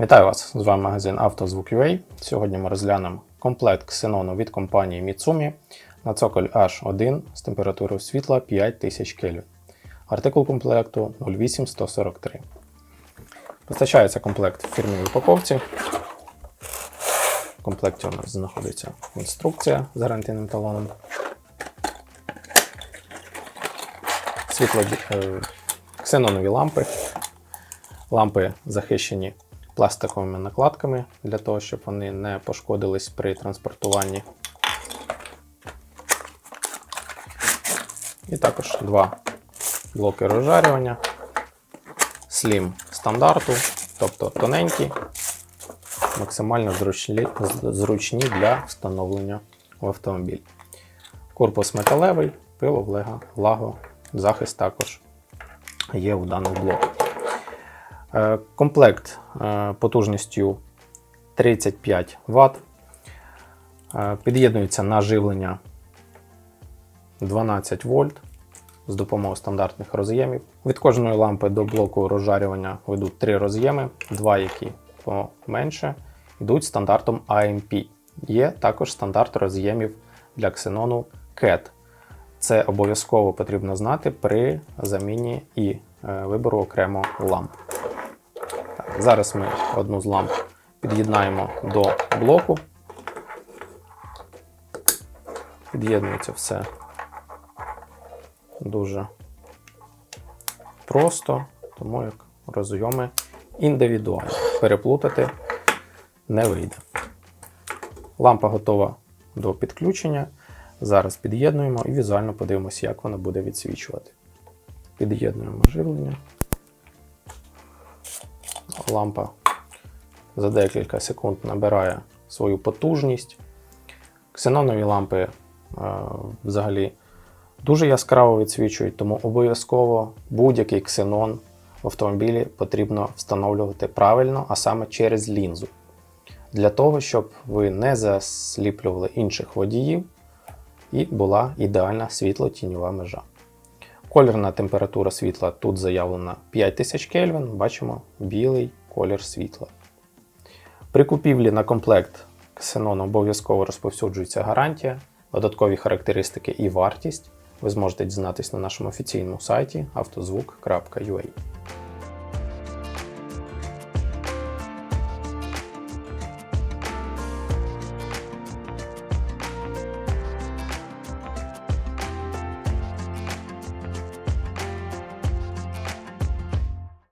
Вітаю вас! З вами магазин «Автозвук.UA». Сьогодні ми розглянемо комплект ксенону від компанії Mitsumi на цоколь H1 з температурою світла 5000 Кельвін. Артикул комплекту 08143. Постачається комплект в фірмовій упаковці. В комплекті у нас знаходиться інструкція з гарантійним талоном. Світло е, ксенонові лампи. Лампи захищені пластиковими накладками для того, щоб вони не пошкодились при транспортуванні. І також два блоки розжарювання. Slim стандарту, тобто тоненькі, максимально зручні, для встановлення в автомобіль. Корпус металевий, пило, влага, влаго, захист також є у даних блоках. Е, Комплект е, потужністю 35 Вт. Е, Під'єднується на живлення 12 вольт з допомогою стандартних роз'ємів. Від кожної лампи до блоку розжарювання ведуть три роз'єми, два, які поменше, йдуть стандартом AMP. Є також стандарт роз'ємів для ксенону CAT. Це обов'язково потрібно знати при заміні і вибору окремо ламп. Зараз ми одну з ламп під'єднаємо до блоку. Під'єднується все дуже просто, тому як розйоми індивідуально. Переплутати не вийде. Лампа готова до підключення. Зараз під'єднуємо і візуально подивимося, як вона буде відсвічувати. Під'єднуємо живлення. Лампа за декілька секунд набирає свою потужність. Ксенонові лампи е, взагалі дуже яскраво відсвічують, тому обов'язково будь-який ксенон в автомобілі потрібно встановлювати правильно, а саме через лінзу. Для того, щоб ви не засліплювали інших водіїв і була ідеальна світло-тіньова межа. Колірна температура світла тут заявлена 5000 Кельвін, бачимо білий колір світла. При купівлі на комплект Xenon обов'язково розповсюджується гарантія, додаткові характеристики і вартість ви зможете дізнатись на нашому офіційному сайті автозвук.ua.